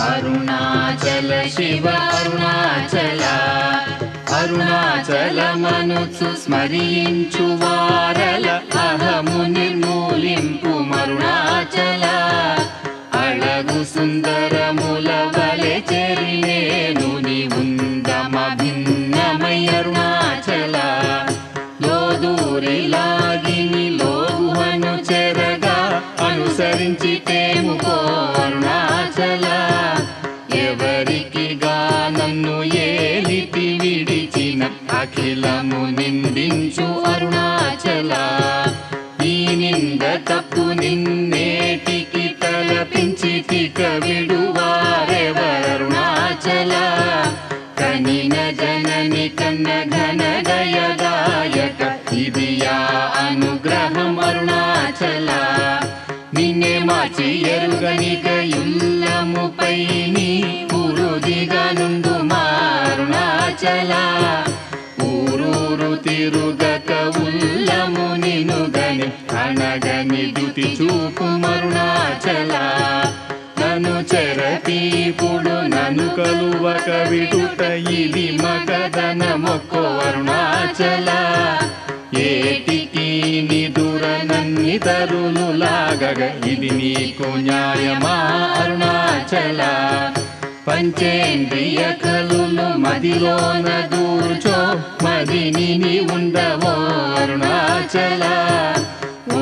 अरुणाचल शिव अरुणाचल अरुणाचल मनुत्सु मनुसस्मरिचु वारल। अहमुनिर्मूलिम् దయదాయక ఇది యా అనుగ్రహం అరుణాచల నిన్నే మార్చి ఎరుగనిక ఇల్లముపై నీ పురుదిగా నుండు మారుణాచల. ఊరూరు తిరుగక ఉల్లము నినుగని అనగని దుతి చూపు మరుణాచల. నన్ను చెరతీపుడు నన్ను కలువక విడుట ఇది మగదన మొక్కో అరుణాచల. ఏటికి నిదుర నన్ని తరులు లాగగ ఇది నీకు న్యాయమా అరుణాచల? పంచేంద్రియ కలులు మదిలోన దూర్చో మదిని ఉండవో అరుణాచల?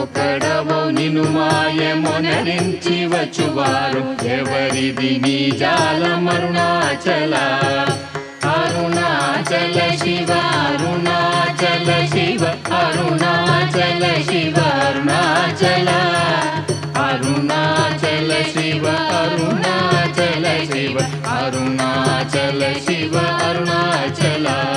ఒకడవో నిను మాయమొనరించి వచ్చువారు ఎవరిది నీ జాలం అరుణాచల? अरुणाचल शिव अरुणाचल शिव अरुणाचल शिव अरुणाचल। अरुणाचल शिव अरुणाचल शिव अरुणाचल शिव जल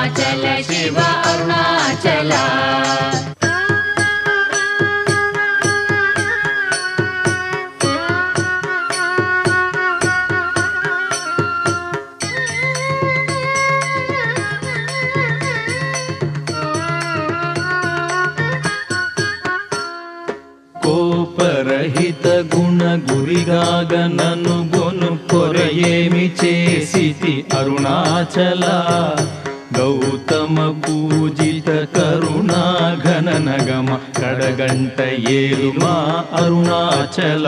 అరుణాచల శివ అరుణాచల. కోపరహిత గుణ గురిగాగ నన్ను గొను కొరయేమి చేసితి అరుణాచల. గౌతమ పూజిత కరుణా ఘన నగమ కడగంట ఏలుమా అరుణాచల.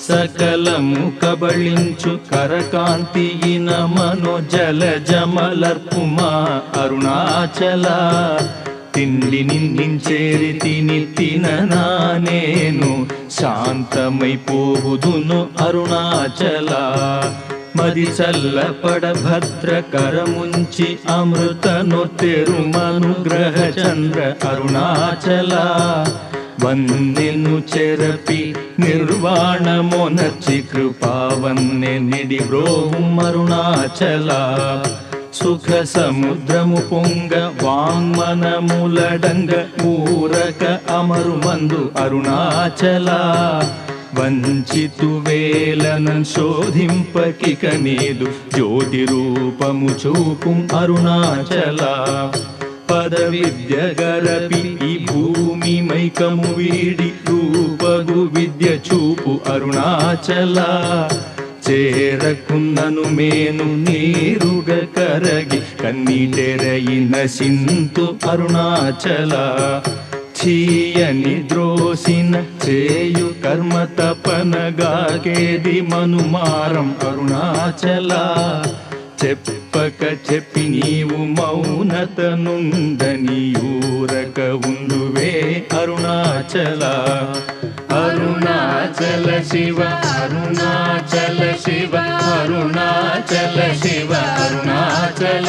సకలము కబళించు కరకాంతియిన మనోజల జమలర్పుమా అరుణాచల. తిండి నిందించేరి తిని తిననా నేను శాంతమైపోవుదును అరుణాచల. మది చల్లపడ భద్రకరముంచి అమృతను తెరుమనుగ్రహ చంద్ర అరుణాచల. వందెను చెరపి నిర్వాణమొనర్చి కృపావన్నె నిడి బ్రోహు సుఖ సముద్రము పొంగ వాంగ్మనములడంగ ఊరక అమరు మందు అరుణాచల. వంచితు వేలనన్ శోధింపకిక నీదు జ్యోతి రూపము చూపుం అరుణాచల. పద విద్య గరపి ఈ భూమి మైకము వీడి రూపగు విద్య చూపు అరుణాచల. చేరకున్నను మేను నీరుగ కరగి కన్నీటెరయిన సింతు అరుణాచల. చీయని ద్రోసిన చేయు కర్మ తపనగాకేది మనుమారం అరుణాచల. చెప్పక చెప్పి నీవు మౌనత నుండని ఊరక ఉండువే అరుణాచల. అరుణాచల శివ అరుణాచల శివ అరుణాచల శివ అరుణాచల.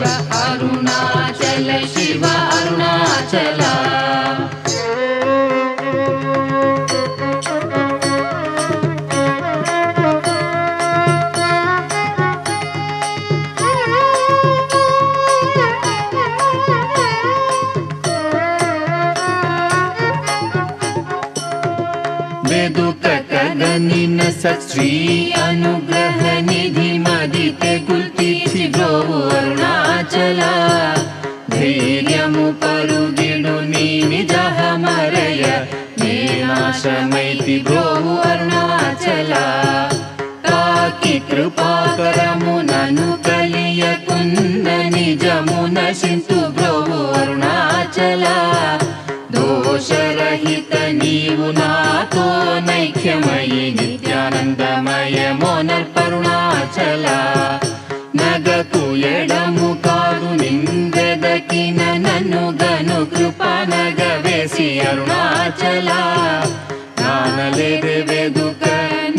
शिव अरुणाचल शिव अरुणाचल। वेदोकि नश्री अनुग्रहणी धीमादि మదితే గుల్తీర్చి అరుణాచల ధైర్యము పరుగిడు నీ నిజహ మరయ నేనాశమైతి బ్రోవు అరుణాచల. కాకి కృపాకరము నను కలియకుంద నిజము నశింతు బ్రోవు అరుణాచల. దోషరహిత నీవు నాతో నైక్యమయి నిత్యానందమయ మోనర్ప ఎడము కాదు నిందెదకిన నన్ను గను కృపనగ వేసి అరుణాచల. నానలేదే వెదుక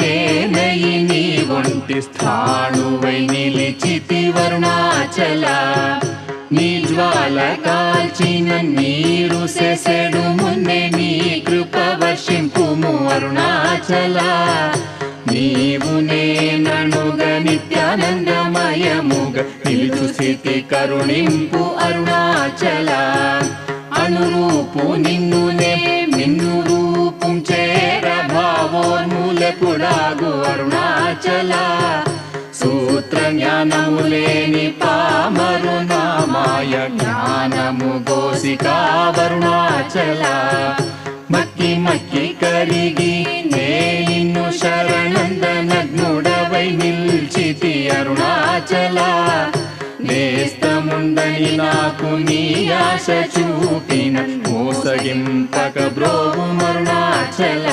నేనయి నీ ఒంటి స్థాణువై నిలిచితి వరుణాచల నీ జ్వాల కాల్చిన నీరు సెసెడు మున్నే నీ కృప వర్షింపుము అరుణాచల. నీవు నేననుగ నిత్యానందమయముగ నిలుచు స్థితి కరుణింపు అరుణాచల. అనురూపు నిన్ను నిన్ను రూపం చేర భావోన్మూలపుడాగు అరుణాచల. సూత్ర జ్ఞానము లేని పామరు నామాయ జ్ఞానము గోసికా వరుణాచల మక్కి మక్కి కరిగి శరణందనగ్నుడవై నిల్చితి అరుణాచల నేస్తముందని నాకు నీ ఆశ చూపిన మోసగింపక బ్రోవు మరుణాచల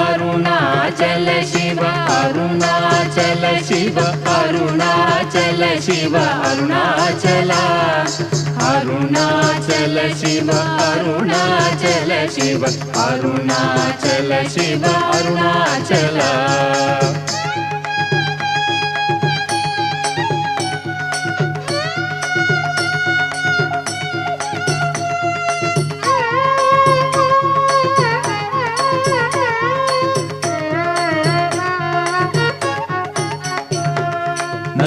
అరుణాచల శివ అరుణాచల శివ అరుణాచల శివ అరుణాచల అరుణాచల శివ అరుణాచల శివ అరుణాచల శివ అరుణాచల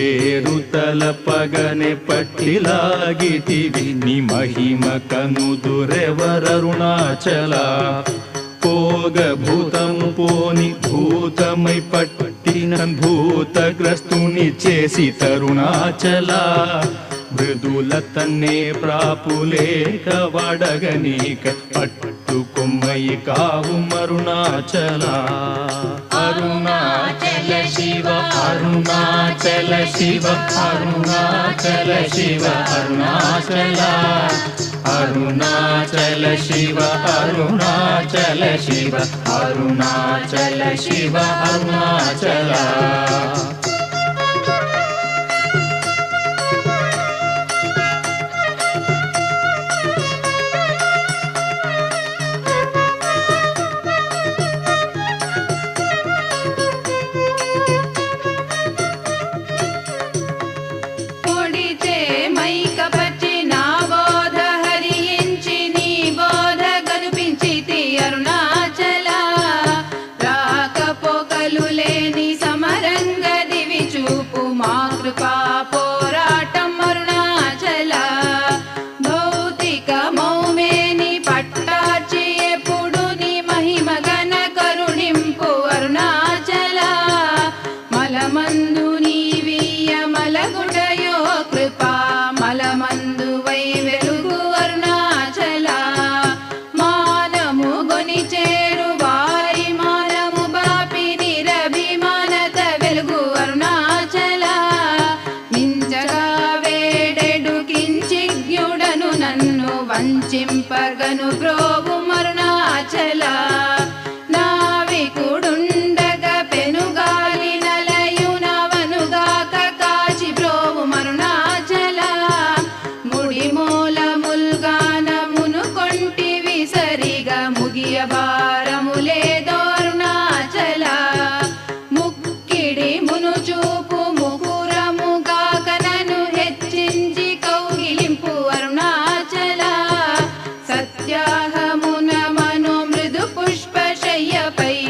పేరు తలపగనే పట్టిలాగితివి. ని మహిమ కనుదురెవరరుణాచల పోగ భూతము పోని భూతమై పట్టిన భూతగ్రస్తుని చేసి తరుణాచల. మృదుల తన్నే ప్రాపులేక వడగనీక పట్టు కావు మరుణాచల. అరుణాచల శివ అరుణాచల శివ అరుణాచల శివ అరుణాచల. అరుణాచల శివ అరుణాచల శివ అరుణాచల శివ అరుణాచల. பை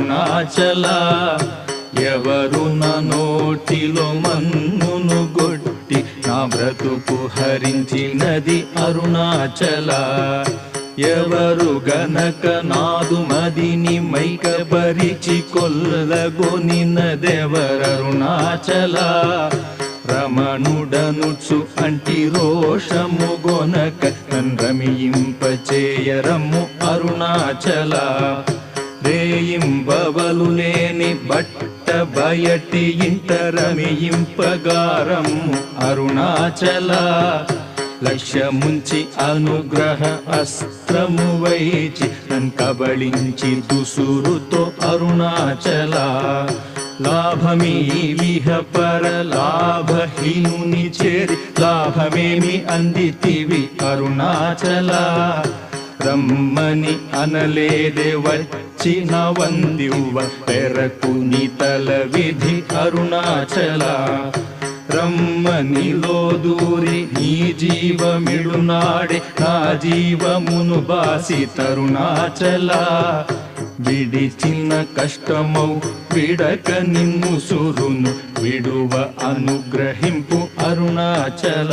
అరుణాచల ఎవరు నా నోటిలో మన్నును గొట్టి నా బ్రతుకు హరించినది అరుణాచల. ఎవరు గనక నాదు మదిని మైకపరిచి కొల్లగొనినదెవరరుణాచల రమణుడనుచు అంటి రోషము గొనక రమియింపచేయరము అరుణాచల. రేయింబవలు లేని బట్ట బయటి ఇంట రమింపగారము అరుణాచల లక్ష్యముంచి అనుగ్రహ అస్త్రము వైచి నన్ కబళించి దుసురుతో అరుణాచల. లాభమీ విహ పర లాభహీనుని చేరి లాభమేమి అందితివి అరుణాచల. రమ్మని అనలేదే వచ్చి వందివ్వ పెరకు తల విధి అరుణాచల. రమ్మనిలో దూరి నీ జీవమిడునాడే నా జీవమును బాసి తరుణాచల. విడిచిన కష్టమౌ విడక నిన్ను సురును విడువ అనుగ్రహింపు అరుణాచల.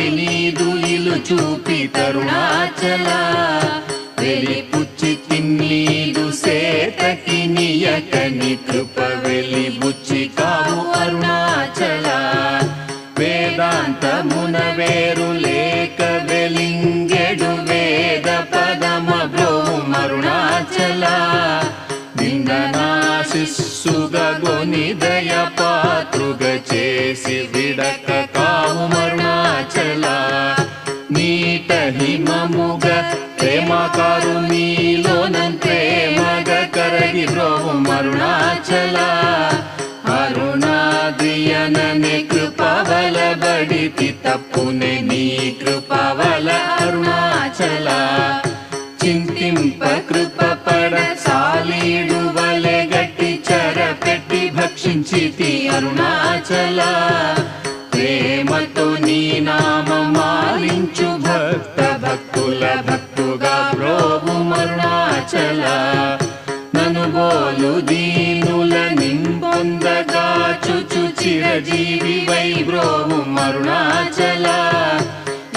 జొచ్చి నీదు ఇలు చూపి తరుణాచల. వెలి పుచ్చి తిన్నీదు సేతకి నియకని కృప వెలి బుచ్చి కావు అరుణాచల. వేదాంతమున వేరు లేక వెలింగెడు వేద పదమ బ్రోము అరుణాచల నిందనాశిస్సుగొని దయ పాతృగ చేసి విడక ప్రేమకారు నీలోనం ప్రేమగ కరగి బ్రోవు మరుణాచల. అరుణాద్రియనని కృపవల బడితి తప్పునే నీ కృపవల అరుణాచల. చింతింప కృప పడ సాలీడు వలె గట్టి చర పెట్టి భక్షించితి అరుణాచల. ప్రేమతో నీ నామ మాలించు భక్త భక్తుల భక్తుగా అరుణాచల నను బోలు దీనుల నింపొందగా చుచు చిరజీవి వైబ్రోవు అరుణాచల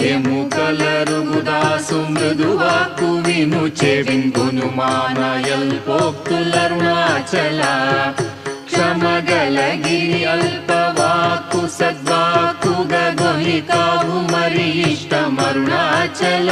ఎముకలరుగుదాసు మృదువాకు విను చెవింగును మానయల్ పోక్తులరుణాచల క్షమగలగిరి అల్పవాకు సద్వాకుగ గొని కావు మరి ఇష్టమరుణాచల